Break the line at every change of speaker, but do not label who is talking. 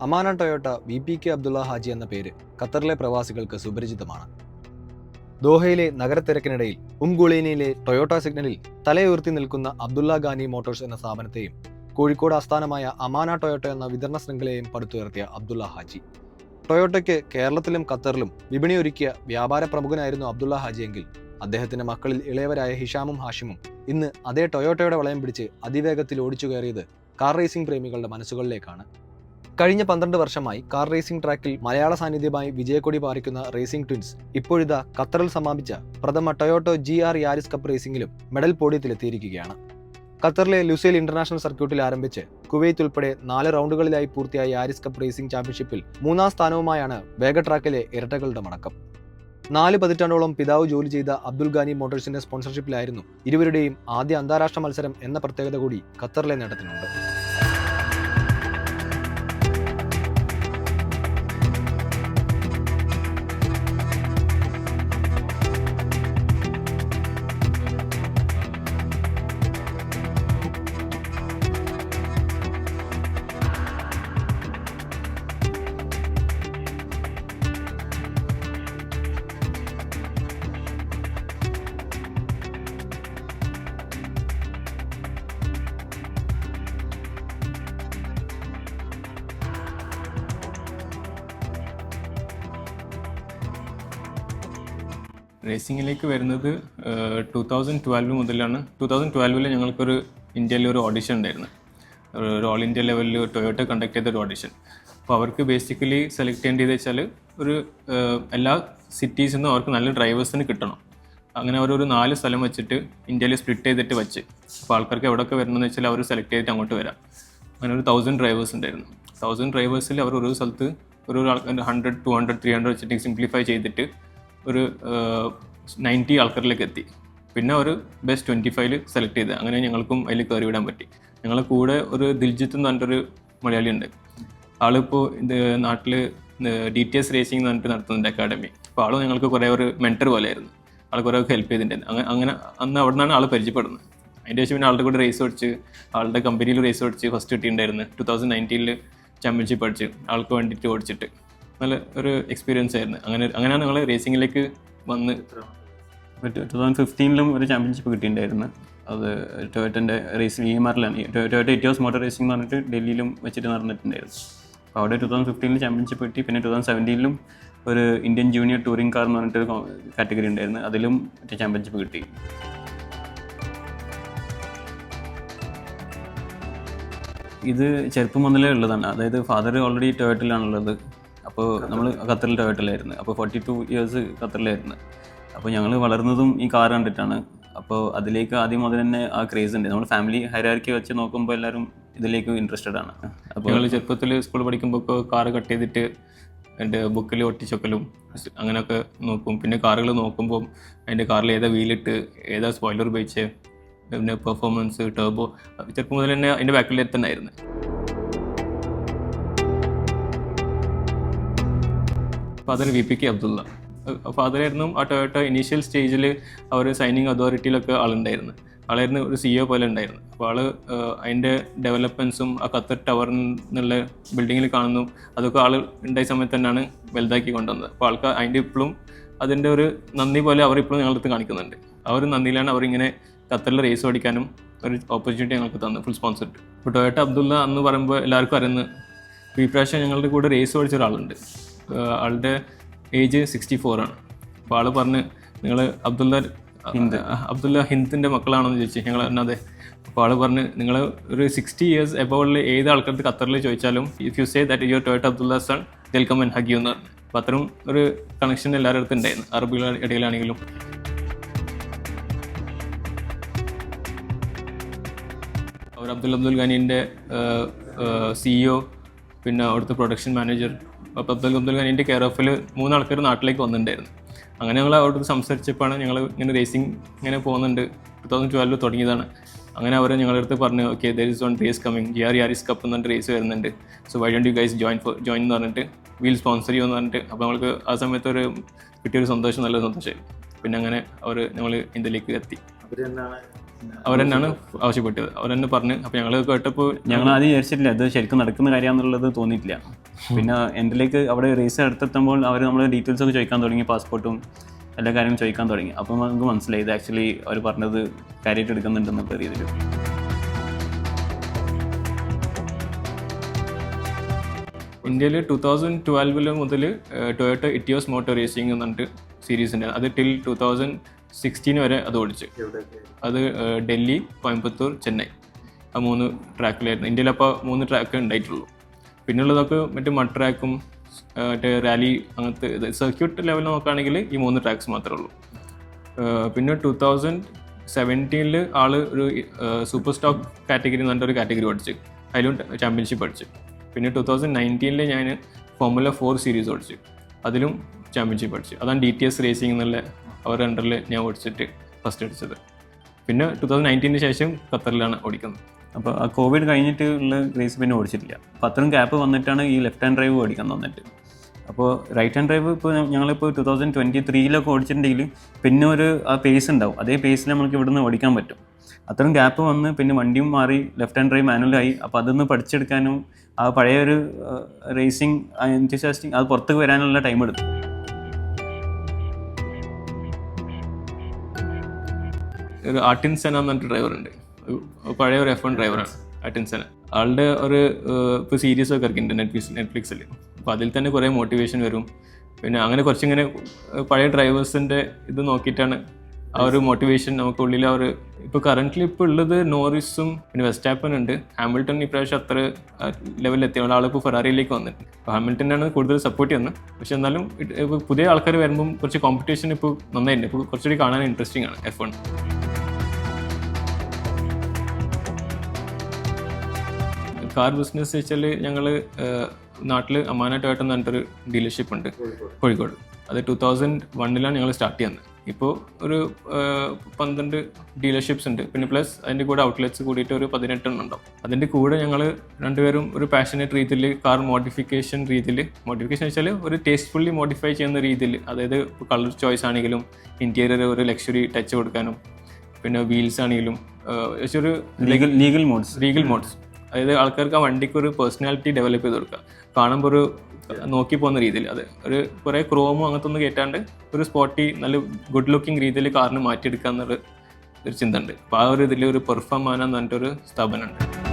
Amana Toyota V P K Abdulla Haji എന്ന പേര് ഖത്തറിലെ പ്രവാസികൾക്ക് സുപരിചിതമാണ്. ദോഹയിലെ നഗരത്തിരക്കിനിടയിൽ ഉംഗുളീനിയിലെ ടൊയോട്ട സിഗ്നലിൽ തലയുയർത്തി നിൽക്കുന്ന അബ്ദുള്ള ഗാനി മോട്ടോഴ്സ് എന്ന സ്ഥാപനത്തെയും കോഴിക്കോട് ആസ്ഥാനമായ അമാന ടൊയോട്ട എന്ന വിതരണ ശൃംഖലയെയും പടുത്തുയർത്തിയ അബ്ദുള്ള ഹാജി. ടൊയോട്ടയ്ക്ക് കേരളത്തിലും ഖത്തറിലും വിപണിയൊരുക്കിയ വ്യാപാര പ്രമുഖനായിരുന്നു അബ്ദുള്ള ഹാജിയെങ്കിൽ അദ്ദേഹത്തിന്റെ മക്കളിൽ ഇളയവരായ ഹിഷാമും ഹാഷിമും ഇന്ന് അതേ ടൊയോട്ടയുടെ വളയം പിടിച്ച് അതിവേഗത്തിൽ ഓടിച്ചു കയറിയത് കാർ റേസിംഗ് പ്രേമികളുടെ മനസ്സുകളിലേക്കാണ്. കഴിഞ്ഞ പന്ത്രണ്ട് വർഷമായി കാർ റേസിംഗ് ട്രാക്കിൽ മലയാള സാന്നിധ്യമായി വിജയക്കൊടി പാറിക്കുന്ന റേസിംഗ് ട്വിൻസ് ഇപ്പോഴിതാ ഖത്തറിൽ സമാപിച്ച പ്രഥമ Toyota G R Yaris cup റേസിംഗിലും medal പോഡിയത്തിലെത്തിയിരിക്കുകയാണ്. ഖത്തറിലെ ലുസേൽ ഇന്റർനാഷണൽ സർക്യൂട്ടിൽ ആരംഭിച്ച് കുവൈത്ത് ഉൾപ്പെടെ നാല് റൗണ്ടുകളിലായി പൂർത്തിയായ യാരിസ് കപ്പ് റേസിംഗ് ചാമ്പ്യൻഷിപ്പിൽ മൂന്നാം സ്ഥാനവുമായാണ് വേഗ ട്രാക്കിലെ ഇരട്ടകളുടെ മടക്കം. നാല് പതിറ്റാണ്ടോളം പിതാവ് ജോലി ചെയ്ത അബ്ദുൽ ഗാനി മോട്ടോഴ്സിന്റെ സ്പോൺസർഷിപ്പിലായിരുന്നു ഇരുവരുടെയും ആദ്യ അന്താരാഷ്ട്ര മത്സരം എന്ന പ്രത്യേകത കൂടി ഖത്തറിലെ നേട്ടത്തിനുണ്ട്.
റേസിങ്ങിലേക്ക് വരുന്നത് ടു തൗസൻഡ് ട്വൽവ് മുതലാണ്. ടു തൗസൻഡ് ട്വൽവിൽ ഞങ്ങൾക്കൊരു ഇന്ത്യയിലെ ഒരു ഓഡിഷൻ ഉണ്ടായിരുന്നു. ഒരു- ഓൾ ഇന്ത്യ ലെവലിൽ ടൊയോട്ട കണ്ടക്ട് ചെയ്ത ഒരു ഓഡിഷൻ അപ്പോൾ അവർക്ക് ബേസിക്കലി സെലക്ട് ചെയ്യേണ്ടത് വെച്ചാൽ ഒരു എല്ലാ സിറ്റീസിൽ നിന്നും അവർക്ക് നല്ല ഡ്രൈവേഴ്സിന് കിട്ടണം. അങ്ങനെ അവർ ഒരു നാല് സ്ഥലം വെച്ചിട്ട് ഇന്ത്യയിൽ സ്പ്ലിറ്റ് ചെയ്തിട്ട് വെച്ച്. അപ്പോൾ ആൾക്കാർക്ക് എവിടെയൊക്കെ വരണമെന്ന് വെച്ചാൽ അവർ സെലക്ട് ചെയ്തിട്ട് അങ്ങോട്ട് വരാം. അങ്ങനെ ഒരു തൗസൻഡ് ഡ്രൈവേഴ്സ് ഉണ്ടായിരുന്നു. തൗസൻഡ് ഡ്രൈവേഴ്സിൽ അവർ ഒരു സ്ഥലത്ത് ഒരു hundred two hundred three hundred വെച്ചിട്ട് സിംപ്ലിഫൈ ചെയ്തിട്ട് ഒരു നയന്റി ആൾക്കാരിലേക്ക് എത്തി. പിന്നെ ഒരു ബെസ്റ്റ് ട്വന്റി ഫൈവിൽ സെലക്ട് ചെയ്ത്. അങ്ങനെ ഞങ്ങൾക്കും അതിൽ കയറി വിടാൻ പറ്റി. ഞങ്ങളെ കൂടെ ഒരു ദിൽജിത്ത് എന്ന് പറഞ്ഞിട്ടൊരു മലയാളി ഉണ്ട്. ആളിപ്പോൾ ഇത് നാട്ടിൽ ഡി ടി എസ് റേസിംഗ് എന്ന് പറഞ്ഞിട്ട് നടത്തുന്നുണ്ട് അക്കാഡമി അപ്പോൾ ആളും ഞങ്ങൾക്ക് കുറേ ഒരു മെന്റർ പോലെയായിരുന്നു. ആൾ കുറേ ഹെൽപ്പ് ചെയ്തിട്ടുണ്ട് അങ്ങനെ അങ്ങനെ അന്ന് അവിടെ നിന്നാണ് ആൾ പരിചയപ്പെടുന്നത്. അതിന്റെ ശേഷം പിന്നെ ആളുടെ കൂടെ റേസ് ഓടിച്ച് ആളുടെ കമ്പനിയിൽ റേസ് ഓടിച്ച് ഫസ്റ്റ് കിട്ടിയിട്ടുണ്ടായിരുന്നു. ടു തൗസൻഡ് നയന്റീനിൽ ചാമ്പ്യൻഷിപ്പ് അടിച്ച് ആൾക്ക് വേണ്ടിയിട്ട് ഓടിച്ചിട്ട്. നല്ല ഒരു എക്സ്പീരിയൻസ് ആയിരുന്നു. അങ്ങനെ അങ്ങനെയാണ് ഞങ്ങൾ റേസിങ്ങിലേക്ക് വന്ന്
ടു തൗസൻഡ് ഫിഫ്റ്റീനിലും ഒരു ചാമ്പ്യൻഷിപ്പ് കിട്ടിയിട്ടുണ്ടായിരുന്നു. അത് ടൊയറ്റന്റെ റേസിംഗ് ഇ എം ആറിലാണ് ടൊയോറ്റ ഇറ്റിയോസ് മോട്ടോർ റേസിംഗ് എന്ന് പറഞ്ഞിട്ട് ഡൽഹിയിലും വെച്ചിട്ട് നടന്നിട്ടുണ്ടായിരുന്നു. അപ്പോൾ അവിടെ ടു തൗസൻഡ് ഫിഫ്റ്റീനിൽ ചാമ്പ്യൻഷിപ്പ് കിട്ടി. പിന്നെ ടു തൗസൻഡ് സെവന്റീനിലും ഒരു ഇന്ത്യൻ ജൂനിയർ ടൂറിംഗ് കാർ എന്ന് പറഞ്ഞിട്ട് കാറ്റഗറി ഉണ്ടായിരുന്നു. അതിലും ചാമ്പ്യൻഷിപ്പ് കിട്ടി. ഇത് ചെറുപ്പം മുതലേ ഉള്ളതാണ്. അതായത് ഫാദർ ഓൾറെഡി ടൊയോട്ടിലാണുള്ളത് അപ്പോൾ നമ്മൾ ഖത്തറിൽ ടൊയോട്ടിലായിരുന്നു അപ്പോൾ ഫോർട്ടി ടു ഇയേഴ്സ് ഖത്തറിലായിരുന്നു. അപ്പോൾ ഞങ്ങൾ വളർന്നതും ഈ കാർ കണ്ടിട്ടാണ്. അപ്പോൾ അതിലേക്ക് ആദ്യം മുതൽ തന്നെ ആ ക്രേസ് ഉണ്ട്. നമ്മൾ ഫാമിലി ഹൈരാർക്കി വെച്ച് നോക്കുമ്പോൾ എല്ലാവരും ഇതിലേക്ക് ഇൻട്രസ്റ്റഡ് ആണ്. അപ്പോൾ
ഞങ്ങൾ ചെറുപ്പത്തിൽ സ്കൂൾ പഠിക്കുമ്പോൾ കാറ് കട്ട് ചെയ്തിട്ട് എന്റെ ബുക്കിൽ ഒട്ടിച്ചൊക്കലും അങ്ങനെയൊക്കെ നോക്കും. പിന്നെ കാറുകൾ നോക്കുമ്പോൾ അതിന്റെ കാറിൽ ഏതാ വീലിട്ട് ഏതാ സ്പോയിലർ ഉപയോഗിച്ച് പിന്നെ പെർഫോമൻസ് ടേബോ ചെറുപ്പം മുതൽ തന്നെ അതിന്റെ ബാക്കിൽ എത്തണ്ടായിരുന്നു father V P K Abdulla. ഫാദറായിരുന്നു ആ ടൊയോട്ട ഇനീഷ്യൽ സ്റ്റേജിൽ അവർ സൈനിങ് അതോറിറ്റിയിലൊക്കെ ആളുണ്ടായിരുന്നു. ആളായിരുന്നു ഒരു സി ഒ പോലെ ഉണ്ടായിരുന്നു. അപ്പോൾ ഏഹ്, അതിന്റെ ഡെവലപ്മെൻസും ആ ഖത്തർ ടവർ എന്നുള്ള ബിൽഡിങ്ങിൽ കാണുന്നു. അതൊക്കെ ആൾ ഉണ്ടായ സമയത്ത് തന്നെയാണ് വലുതാക്കി കൊണ്ടുവന്നത്. അപ്പോൾ ആൾക്കാർ അതിന്റെ ഇപ്പോഴും അതിന്റെ ഒരു നന്ദി പോലെ അവർ ഇപ്പോഴും ഞങ്ങളുടെ അടുത്ത് കാണിക്കുന്നുണ്ട്. ആ ഒരു നന്ദിയിലാണ് അവരിങ്ങനെ ഖത്തറിൽ റേസ് ഓടിക്കാനും ഒരു ഓപ്പർച്യൂണിറ്റി ഞങ്ങൾക്ക് തന്നു ഫുൾ സ്പോൺസർഡ് ഇപ്പോൾ ടൊയോട്ട അബ്ദുള്ള എന്ന് പറയുമ്പോൾ എല്ലാവർക്കും അറിയുന്നത് ഈ പ്രാവശ്യം ഞങ്ങളുടെ കൂടെ റേസ് ഓടിച്ച ഒരാളുണ്ട്. ആളുടെ ഏജ് സിക്സ്റ്റി ഫോർ ആണ്. അപ്പോൾ ആൾ പറഞ്ഞ് നിങ്ങൾ അബ്ദുല്ല ഹിന്ദ്. അബ്ദുള്ള ഹിന്ദിന്റെ മക്കളാണെന്ന് ചോദിച്ചു. ഞങ്ങൾ അതെ? അപ്പോൾ ആൾ പറഞ്ഞ് നിങ്ങൾ ഒരു സിക്സ്റ്റി ഇയേഴ്സ് എബോളിൽ ഏത് ആൾക്കാർക്ക് ഖത്തറിൽ ചോദിച്ചാലും if you say that your Toyota Abdulla son welcome and hug you എന്ന് പറഞ്ഞു. അപ്പോൾ അത്രയും ഒരു കണക്ഷൻ എല്ലാവരുടെ അടുത്തും ഉണ്ടായിരുന്നു അറബികളുടെ ഇടയിലാണെങ്കിലും. അവർ അബ്ദുൽ അബ്ദുൽ ഖാനിന്റെ സിഇഒ പിന്നെ അവിടുത്തെ പ്രൊഡക്ഷൻ മാനേജർ അപ്പോൾ അബ്ദുൽ അബ്ദുൽ ഖാനിന്റെ കെയർ ഓഫിൽ മൂന്ന് ആൾക്കാർ നാട്ടിലേക്ക് വന്നിട്ടുണ്ടായിരുന്നു. അങ്ങനെ ഞങ്ങൾ അവിടെ സംസാരിച്ചപ്പോഴാണ് ഞങ്ങൾ ഇങ്ങനെ റേസിംഗ് ഇങ്ങനെ പോകുന്നുണ്ട്. ടു തൗസൻഡ് ട്വൽവ് തുടങ്ങിയതാണ്. അങ്ങനെ അവർ ഞങ്ങളുടെ അടുത്ത് പറഞ്ഞു okay there is one race coming G R Yaris cup എന്ന് പറഞ്ഞിട്ട് റേസ് വരുന്നുണ്ട്. So why don't you guys join for join എന്ന് പറഞ്ഞിട്ട് വീൽ സ്പോൺസർ ചെയ്യുമെന്ന് പറഞ്ഞിട്ട് അപ്പോൾ നമ്മൾക്ക് ആ സമയത്ത് ഒരു കിട്ടിയൊരു സന്തോഷം നല്ല സന്തോഷമായി. പിന്നെ അങ്ങനെ അവർ ഞങ്ങൾ ഇന്ത്യയിലേക്ക് എത്തി.
അവർ തന്നെയാണ്
അവർ തന്നെയാണ് ആവശ്യപ്പെട്ടത്. അവർ തന്നെ പറഞ്ഞ് അപ്പോൾ ഞങ്ങൾ കേട്ടപ്പോൾ
ഞങ്ങൾ ആദ്യം വിചാരിച്ചിട്ടില്ല അത് ശരിക്കും നടക്കുന്ന കാര്യമാണെന്നുള്ളത് തോന്നിയിട്ടില്ല. പിന്നെ എന്റെലേക്ക് അവിടെ റേസ് അടുത്തെത്തുമ്പോൾ അവർ നമ്മൾ ഡീറ്റെയിൽസ് ഒക്കെ ചോദിക്കാൻ തുടങ്ങി പാസ്പോർട്ടും എല്ലാ കാര്യങ്ങളും ചോദിക്കാൻ തുടങ്ങി. അപ്പോൾ നമുക്ക് മനസ്സിലായി ഇത് ആക്ച്വലി അവർ പറഞ്ഞത് കാര്യമായിട്ട് എടുക്കുന്നുണ്ടെന്നുള്ള രീതിയിൽ
ഇന്ത്യയിൽ ടു തൗസൻഡ് ട്വൽവിൽ മുതൽ ടൊയോട്ട ഇറ്റിയോസ് മോട്ടോർ റേസിംഗ് എന്ന് പറഞ്ഞിട്ട് സീരീസ് ഉണ്ട് അത് ടിൽ ടു തൗസൻഡ് സിക്സ്റ്റീൻ വരെ അത് ഓടിച്ചു. അത് ഡൽഹി കോയമ്പത്തൂർ ചെന്നൈ. ആ മൂന്ന് ട്രാക്കിലായിരുന്നു. ഇന്ത്യയിൽ അപ്പോൾ മൂന്ന് ട്രാക്ക് ഉണ്ടായിട്ടുള്ളൂ. പിന്നുള്ളതൊക്കെ മറ്റേ മഡ് ട്രാക്കും മറ്റേ റാലി അങ്ങനത്തെ സർക്യൂട്ട് ലെവൽ നോക്കുകയാണെങ്കിൽ ഈ മൂന്ന് ട്രാക്സ് മാത്രമേ ഉള്ളൂ. പിന്നെ ടു തൗസൻഡ് സെവന്റീനിൽ ആൾ ഒരു സൂപ്പർ സ്റ്റോക്ക് കാറ്റഗറി എന്ന് പറഞ്ഞൊരു കാറ്റഗറി ഓടിച്ച് അതിലും ചാമ്പ്യൻഷിപ്പ് അടിച്ചു പിന്നെ ടു തൗസൻഡ് നയന്റീനിൽ ഞാൻ ഫോമുല ഫോർ സീരീസ് ഓടിച്ചു. അതിലും ചാമ്പ്യൻഷിപ്പ് അടിച്ചു അതാണ് ഡി ടി എസ് റേസിംഗ് എന്നുള്ള അവരുടെ അണ്ടറിൽ ഞാൻ ഓടിച്ചിട്ട് ഫസ്റ്റ് അടിച്ചത്. പിന്നെ ടു തൗസൻഡ് നയന്റീന് ശേഷം ഖത്തറിലാണ് ഓടിക്കുന്നത്.
അപ്പോൾ ആ കോവിഡ് കഴിഞ്ഞിട്ട് ഉള്ള റേസ് പിന്നെ ഓടിച്ചിട്ടില്ല. അപ്പോൾ അത്രയും ഗ്യാപ്പ് വന്നിട്ടാണ് ഈ ലെഫ്റ്റ് ഹാൻഡ് ഡ്രൈവ് ഓടിക്കാൻ തന്നിട്ട്. അപ്പോൾ റൈറ്റ് ഹാൻഡ് ഡ്രൈവ് ഇപ്പോൾ ഞങ്ങളിപ്പോൾ ടു തൗസൻഡ് ട്വന്റി ത്രീയിലൊക്കെ ഓടിച്ചിട്ടുണ്ടെങ്കിൽ പിന്നെ ഒരു ആ പേസ് ഉണ്ടാവും. അതേ പേസിൽ നമുക്ക് ഇവിടുന്ന് ഓടിക്കാൻ പറ്റും. അത്രയും ഗ്യാപ്പ് വന്ന് പിന്നെ വണ്ടിയും മാറി ലെഫ്റ്റ് ഹാൻഡ് ഡ്രൈവ് മാനുവലായി അപ്പോൾ അതൊന്ന് പഠിച്ചെടുക്കാനും ആ പഴയ ഒരു റേസിംഗ് എൻത്യസാസ്റ്റിംഗ് അത് പുറത്തേക്ക് വരാനുള്ള ടൈം എടുത്തു.
ഒരു ആർട്ടിൻസന എന്ന് പറഞ്ഞിട്ട് ഡ്രൈവർ ഉണ്ട്. പഴയ ഒരു എഫ് വൺ ഡ്രൈവറാണ് അട്ടിൻസൻ ആളുടെ ഒരു ഇപ്പോൾ സീരീസ് ഒക്കെ ഇറക്കിയിട്ടുണ്ട് നെറ്റ്ഫ്ലിക്സ് നെറ്റ്ഫ്ലിക്സിൽ അപ്പോൾ അതിൽ തന്നെ കുറേ മോട്ടിവേഷൻ വരും. പിന്നെ അങ്ങനെ കുറച്ചിങ്ങനെ പഴയ ഡ്രൈവേഴ്സിന്റെ ഇത് നോക്കിയിട്ടാണ് ആ ഒരു മോട്ടിവേഷൻ നമുക്ക് ഉള്ളിൽ ആ ഒരു ഇപ്പോൾ കറന്റ്ലി ഇപ്പോൾ ഉള്ളത് നോറിസും പിന്നെ വെസ്റ്റാപ്പൻ ഉണ്ട്. ഹാമിൽട്ടൺ ഇപ്രാവശ്യം അത്ര ലെവലിൽ എത്തിയ ആളിപ്പോൾ ഫെറാറിയിലേക്ക് വന്നിട്ടുണ്ട്. അപ്പോൾ ഹാമിൽട്ടനാണ് കൂടുതൽ സപ്പോർട്ട് ചെയ്യുന്നത്. പക്ഷേ എന്നാലും ഇപ്പോൾ പുതിയ ആൾക്കാർ വരുമ്പം കുറച്ച് കോമ്പറ്റീഷൻ ഇപ്പോൾ നന്നായിട്ടുണ്ട്. ഇപ്പോൾ കുറച്ചുകൂടി കാണാൻ ഇൻട്രസ്റ്റിംഗ് ആണ് എഫ് വൺ കാർ ബിസിനസ് വെച്ചാൽ ഞങ്ങൾ നാട്ടിൽ അമാന ടൊയോട്ട എന്ന് പറഞ്ഞിട്ടൊരു ഡീലർഷിപ്പ് ഉണ്ട്. കോഴിക്കോട്. അത് ടൂ തൗസൻഡ് വണ്ണിലാണ് ഞങ്ങൾ സ്റ്റാർട്ട് ചെയ്യുന്നത്. ഇപ്പോൾ ഒരു പന്ത്രണ്ട് ഡീലർഷിപ്സ് ഉണ്ട്. പിന്നെ പ്ലസ് അതിന്റെ കൂടെ ഔട്ട്ലെറ്റ്സ് കൂടിയിട്ട് ഒരു പതിനെട്ടെണ്ണം ഉണ്ടാവും. അതിന്റെ കൂടെ ഞങ്ങൾ രണ്ടുപേരും ഒരു പാഷനേറ്റ് രീതിയിൽ കാർ മോഡിഫിക്കേഷൻ രീതിയിൽ മോഡിഫിക്കേഷൻ വെച്ചാൽ ഒരു ടേസ്റ്റ്ഫുള്ളി മോഡിഫൈ ചെയ്യുന്ന രീതിയിൽ അതായത് കളർ ചോയ്സ് ആണെങ്കിലും ഇന്റീരിയർ ഒരു ലക്ഷറി ടച്ച് കൊടുക്കാനും പിന്നെ വീൽസ് ആണെങ്കിലും ഒരു
ലീഗൽ മോഡ്സ്
ലീഗൽ മോഡ്സ് അതായത് ആൾക്കാർക്ക് ആ വണ്ടിക്ക് ഒരു പേഴ്സണാലിറ്റി ഡെവലപ്പ് ചെയ്ത് കൊടുക്കുക. കാണുമ്പോൾ ഒരു നോക്കി പോകുന്ന രീതിയിൽ. അത് ഒരു കുറേ ക്രോമോ അങ്ങനത്തെ ഒന്നും കയറ്റാണ്ട് ഒരു സ്പോട്ടി നല്ല ഗുഡ് ലുക്കിംഗ് രീതിയിൽ കാറിന് മാറ്റിയെടുക്കുക എന്നുള്ള ഒരു ചിന്ത ഉണ്ട്. അപ്പോൾ ആ ഒരു ഇതിൽ ഒരു പെർഫോം ആനെന്ന് പറഞ്ഞിട്ടൊരു സ്ഥാപനമുണ്ട്